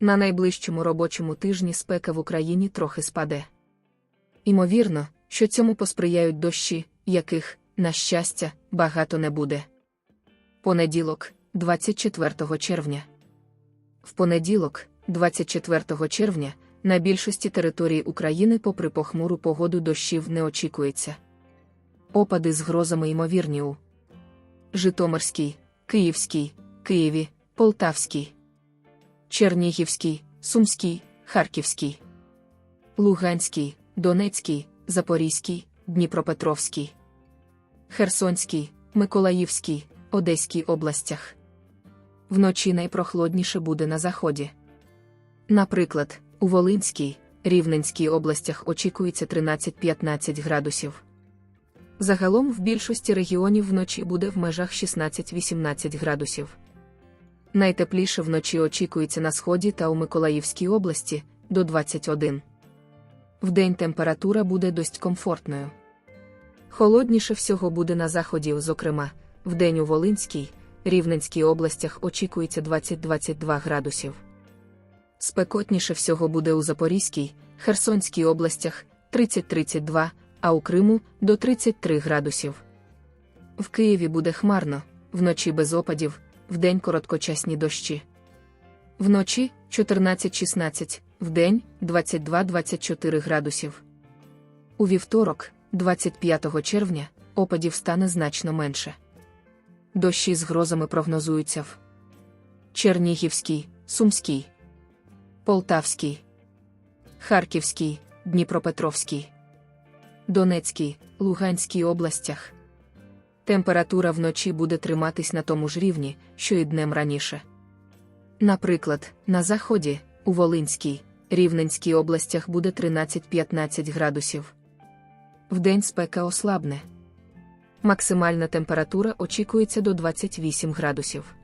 На найближчому робочому тижні спека в Україні трохи спаде. Імовірно, що цьому посприяють дощі, яких, на щастя, багато не буде. Понеділок, 24 червня. В понеділок, 24 червня, на більшості територій України, попри похмуру погоду дощів не очікується. Опади з грозами ймовірні у Житомирській, Київській, Києві, Полтавській, Чернігівській, Сумській, Харківській, Луганській, Донецькій, Запорізькій, Дніпропетровській, Херсонській, Миколаївській, Одеській областях. Вночі найпрохолодніше буде на заході. Наприклад, у Волинській, Рівненській областях очікується 13-15 градусів. Загалом в більшості регіонів вночі буде в межах 16-18 градусів. Найтепліше вночі очікується на сході та у Миколаївській області до 21. Вдень температура буде досить комфортною. Холодніше всього буде на заході, зокрема, вдень у Волинській, Рівненській областях очікується 20-22 градусів. Спекотніше всього буде у Запорізькій, Херсонській областях 30-32, а у Криму до 33 градусів. В Києві буде хмарно, вночі без опадів, вдень короткочасні дощі. Вночі 14-16, вдень 22-24 градусів. У вівторок, 25 червня, опадів стане значно менше. Дощі з грозами прогнозуються в Чернігівській, Сумській, Полтавській, Харківській, Дніпропетровській, Донецькій, Луганській областях. Температура вночі буде триматись на тому ж рівні, що і днем раніше. Наприклад, на заході, у Волинській, Рівненській областях буде 13-15 градусів. Вдень спека ослабне. Максимальна температура очікується до 28 градусів.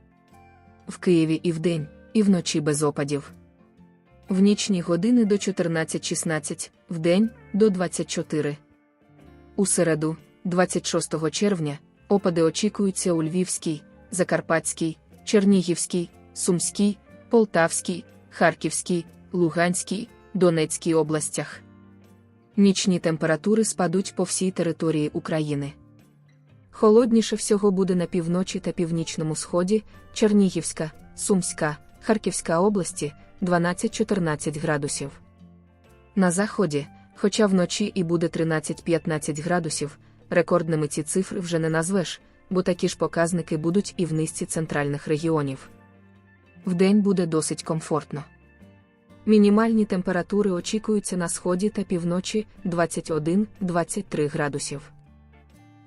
В Києві і вдень, і вночі без опадів. В нічні години до 14-16, вдень до 24. У середу, 26 червня, опади очікуються у Львівській, Закарпатській, Чернігівській, Сумській, Полтавській, Харківській, Луганській, Донецькій областях. Нічні температури спадуть по всій території України. Холодніше всього буде на півночі та північному сході, Чернігівська, Сумська, Харківська області 12-14 градусів. На заході, хоча вночі і буде 13-15 градусів, рекордними ці цифри вже не назвеш, бо такі ж показники будуть і в низці центральних регіонів. Вдень буде досить комфортно. Мінімальні температури очікуються на сході та півночі 21-23 градусів.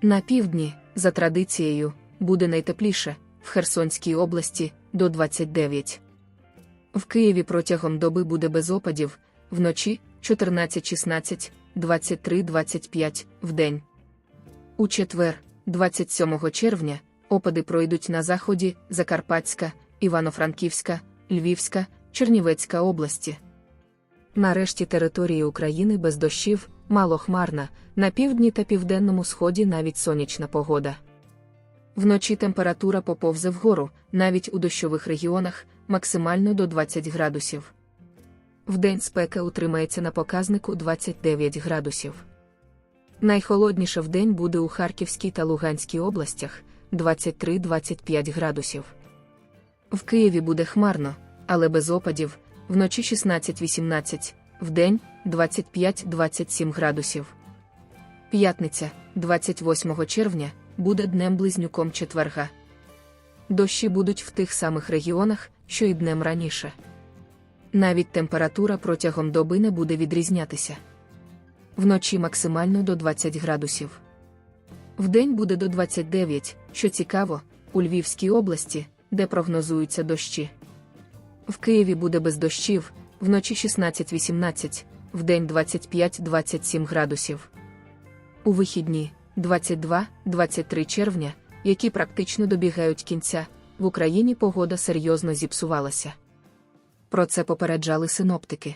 На півдні, за традицією, буде найтепліше в Херсонській області до 29. В Києві протягом доби буде без опадів, вночі 14-16, 23-25 вдень. У четвер, 27 червня, опади пройдуть на заході Закарпатська, Івано-Франківська, Львівська, Чернівецька області. Нарешті території України без дощів, малохмарна, на півдні та південному сході навіть сонячна погода. Вночі температура поповзе вгору, навіть у дощових регіонах, максимально до 20 градусів. Вдень спека утримається на показнику 29 градусів. Найхолодніше вдень буде у Харківській та Луганській областях 23-25 градусів. В Києві буде хмарно, але без опадів, вночі 16-18, вдень 25-27 градусів. П'ятниця, 28 червня, буде днем-близнюком четверга. Дощі будуть в тих самих регіонах, що й днем раніше. Навіть температура протягом доби не буде відрізнятися. Вночі максимально до 20 градусів. Вдень буде до 29, що цікаво, у Львівській області, де прогнозуються дощі. В Києві буде без дощів, вночі 16-18, вдень 25-27 градусів. У вихідні 22-23 червня, які практично добігають кінця, в Україні погода серйозно зіпсувалася. Про це попереджали синоптики.